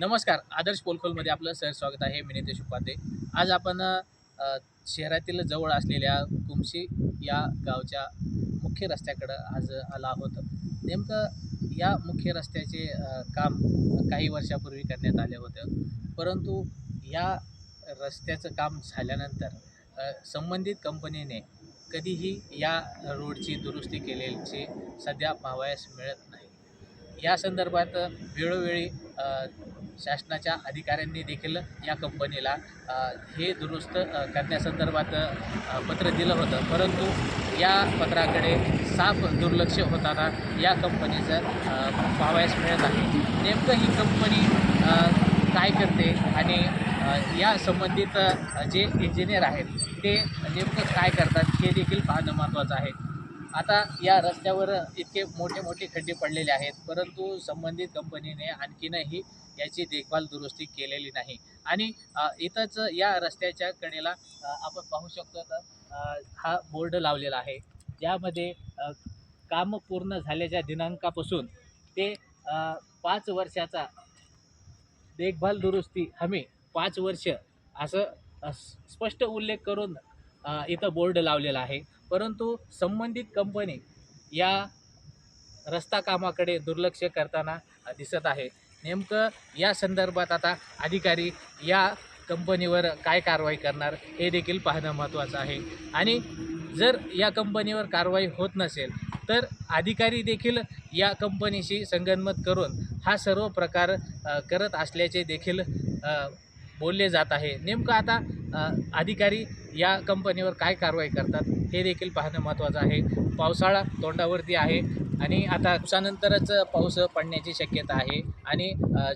नमस्कार आदर्श पोलखोलमध्ये आपलं सहज स्वागत आहे मी नितेश उपाध्ये. आज आपण शहरातील जवळ असलेल्या कुमशी या गावच्या मुख्य रस्त्याकडं आज आला आहोत. नेमकं या मुख्य रस्त्याचे काम काही वर्षापूर्वी करण्यात आले होतं. परंतु या रस्त्याचं काम झाल्यानंतर संबंधित कंपनीने कधीही या रोडची दुरुस्ती केलेली सध्या पाहावयास मिळत नाही. या संदर्भात वेळोवेळी शासनाच्या अधिकाऱ्यांनी देखील या कंपनीला हे दुरुस्त करण्यासंदर्भात पत्र दिलं होतं. परंतु या पत्राकडे साफ दुर्लक्ष होताना या कंपनीचं पाहावयास मिळत आहे. नेमकं ही कंपनी काय करते आणि या संबंधित जे इंजिनियर आहेत ते नेमकं काय करतात हे देखील पाहणं महत्त्वाचं आहे. आता या रस्त्यावर इतके मोठे मोठे खड्डे पडलेले आहेत परंतु संबंधित कंपनीने आणखीनही याची देखभाल दुरुस्ती केलेली नाही. आणि इथंच या रस्त्याच्या कडेला आपण पाहू शकतो तर हा बोर्ड लावलेला आहे. ज्यामध्ये काम पूर्ण झाल्याच्या दिनांकापासून ते पाच वर्षाचा देखभाल दुरुस्ती हमी पाच वर्ष असं स्पष्ट उल्लेख करून इथं बोर्ड लावलेला आहे. परंतु संबंधित कंपनी या रस्ता कामाकडे दुर्लक्ष करताना दिसत आहे. नेमकं या संदर्भात आता अधिकारी या कंपनीवर काय कारवाई करणार हे देखील पाहणं महत्त्वाचं आहे. आणि जर या कंपनीवर कारवाई होत नसेल तर अधिकारी देखील या कंपनीशी संगनमत करून हा सर्व प्रकार करत असल्याचे देखील बोलले जात आहे. नेमकं आता अधिकारी या कंपनीवर काय कारवाई करतात हे देखील पाहणं महत्त्वाचं आहे. पावसाळा तोंडावरती आहे आणि आता दिवसानंतरच पाऊस पडण्याची शक्यता आहे आणि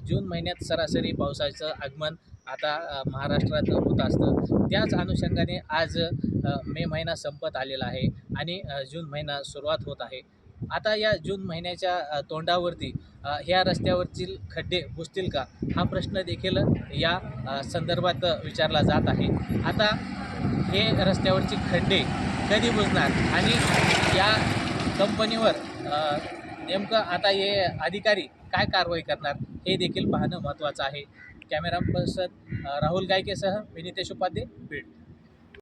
जून महिन्यात सरासरी पावसाचं आगमन आता महाराष्ट्रात होत असतं. त्याच अनुषंगाने आज मे महिना संपत आलेला आहे आणि जून महिना सुरुवात होत आहे. आता या जून महिन्याच्या तोंडावरती ह्या रस्त्यावरतील खड्डे बुजतील का? हा प्रश्न देखील या संदर्भात विचारला जात आहे. आता हे रस्त्यावरचे खड्डे कधी बुजणार? आणि या कंपनीवर नेमकं आता हे अधिकारी काय कारवाई करणार? हे देखील पाहणं महत्त्वाचं आहे. कॅमेरा पर्सन राहुल गायकेसह मी नितेश उपाध्ये बीड.